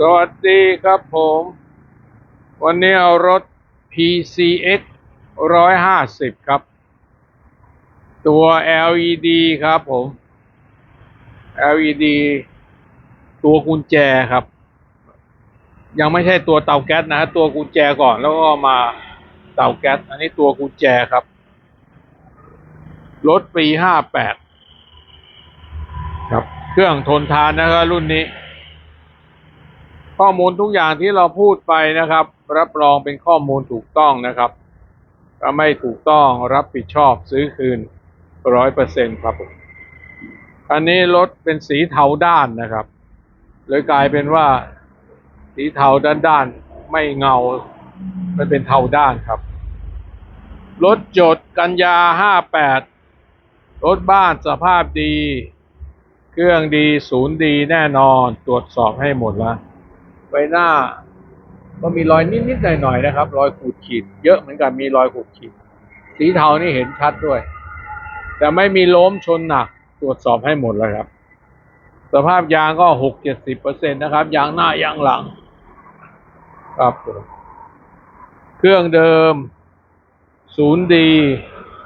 สวัสดีครับผม วันนี้เอารถ PCX 150 ครับ ตัว LED ครับผม LED ตัวกุญแจครับ ยังไม่ใช่ตัวเตาแก๊สนะฮะตัวกุญแจก่อนแล้วก็มาเตาแก๊ส อันนี้ตัวกุญแจครับ รถปี 58 ครับ เครื่องทนทานนะครับรุ่นนี้ ข้อมูลทุกอย่างที่เราพูดไปนะครับ รับรองเป็นข้อมูลถูกต้องนะครับถ้าไม่ถูกต้องรับผิดชอบซื้อคืนร้อยเปอร์เซ็นครับผมอันนี้รถเป็นสีเทาด้านนะครับเลยกลายเป็นว่าสีเทาด้านด้านๆไม่เงา มันเป็นเทาด้านครับ รถจดกันยาห้าแปดรถบ้านสภาพดี เครื่องดีศูนย์ดีแน่นอนตรวจสอบให้หมดแล้ว บหน้า ก็มีรอยนิดๆหน่อยๆนะครับ รอยขูดขีด เยอะเหมือนกันมีรอยขูดขีด สีเทานี่เห็นชัดด้วย แต่ไม่มีล้มชนหนักตรวจสอบให้หมดแล้วครับ สภาพยางก็หกเจ็ดสิบเปอร์เซ็นตนะครับยางหน้ายางหลัง ครับเครื่องเดิม ศูนย์ดี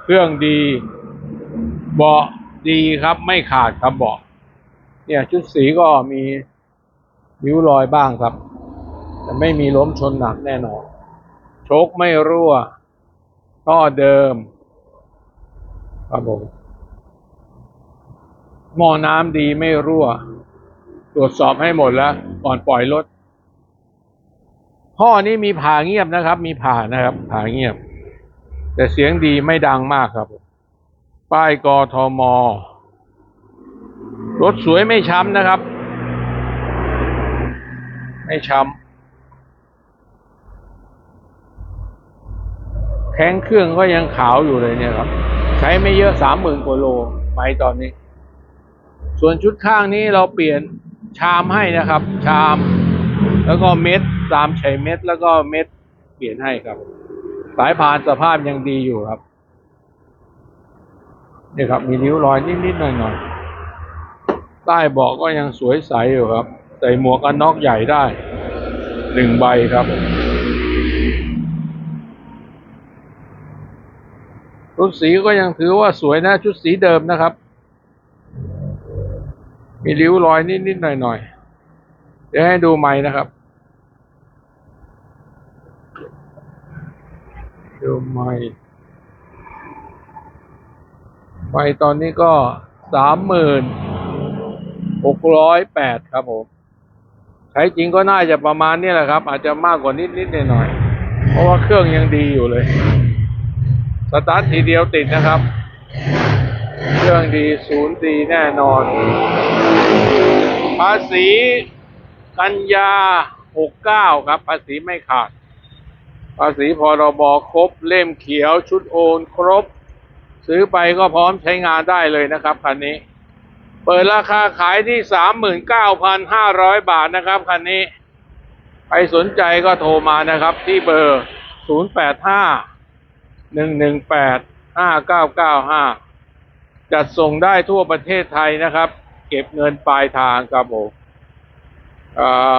เครื่องดีเบาะดีครับ ไม่ขาดครับเบาะเนี่ยชุดสีก็มี ริ้วรอยบ้างครับ แต่ไม่มีล้มชนหนักแน่นอน โชคไม่รั่วท่อเดิม ครับผมหม้อน้ำดีไม่รั่ว ตรวจสอบให้หมดแล้ว ก่อนปล่อยรถท่อนี้มีผ่าเงียบนะครับ มีผ่านะครับ ผ่าเงียบ แต่เสียงดีไม่ดังมากครับ ป้ายกทมรถสวยไม่ช้ำนะครับ ไม่ช้ำแข้งเครื่องก็ยังขาวอยู่เลยเนี่ยครับ ใช้ไม่เยอะสามหมื่นกว่าโลไปตอนนี้ ส่วนชุดข้างนี้เราเปลี่ยนชามให้นะครับ ชาม แล้วก็เม็ดตามใช้เม็ดแล้วก็เม็ดเปลี่ยนให้ครับ สายพานสภาพยังดีอยู่ครับนี่ครับ มีริ้วรอยนิดๆหน่อยๆใต้เบาะก็ยังสวยใสอยู่ครับ ใส่หมวกกันน็อกใหญ่ได้หนึ่งใบครับ ชุดสีก็ยังถือว่าสวยนะ ชุดสีเดิมนะครับ มีริ้วรอยนิดๆหน่อยๆ เดี๋ยวให้ดูใหม่นะครับ ดูใหม่ไฟตอนนี้ก็สามหมื่นหกร้อยแปดครับผม ใช้จริงก็น่าจะประมาณนี้แหละครับ อาจจะมากกว่านิดนิดหน่อยหน่อยๆเพราะว่าเครื่องยังดีอยู่เลย สตาร์ททีเดียวติดนะครับ เครื่องดีศูนย์ดีแน่นอน ภาษีกันยาหกเก้าครับ ภาษีไม่ขาด ภาษีพรบครบ เล่มเขียวชุดโอนครบ ซื้อไปก็พร้อมใช้งานได้เลยนะครับคันนี้ เปิดราคาขายที่สามหมื่นเก้าพันห้าร้อยบาทนะครับคันนี้ ใครสนใจก็โทรมานะครับ ที่เบอร์ศูนย์แปดห้าหนึ่งหนึ่งแปดห้าเก้าเก้าห้าจัดส่งได้ทั่วประเทศไทยนะครับ เก็บเงินปลายทางครับผมอ่า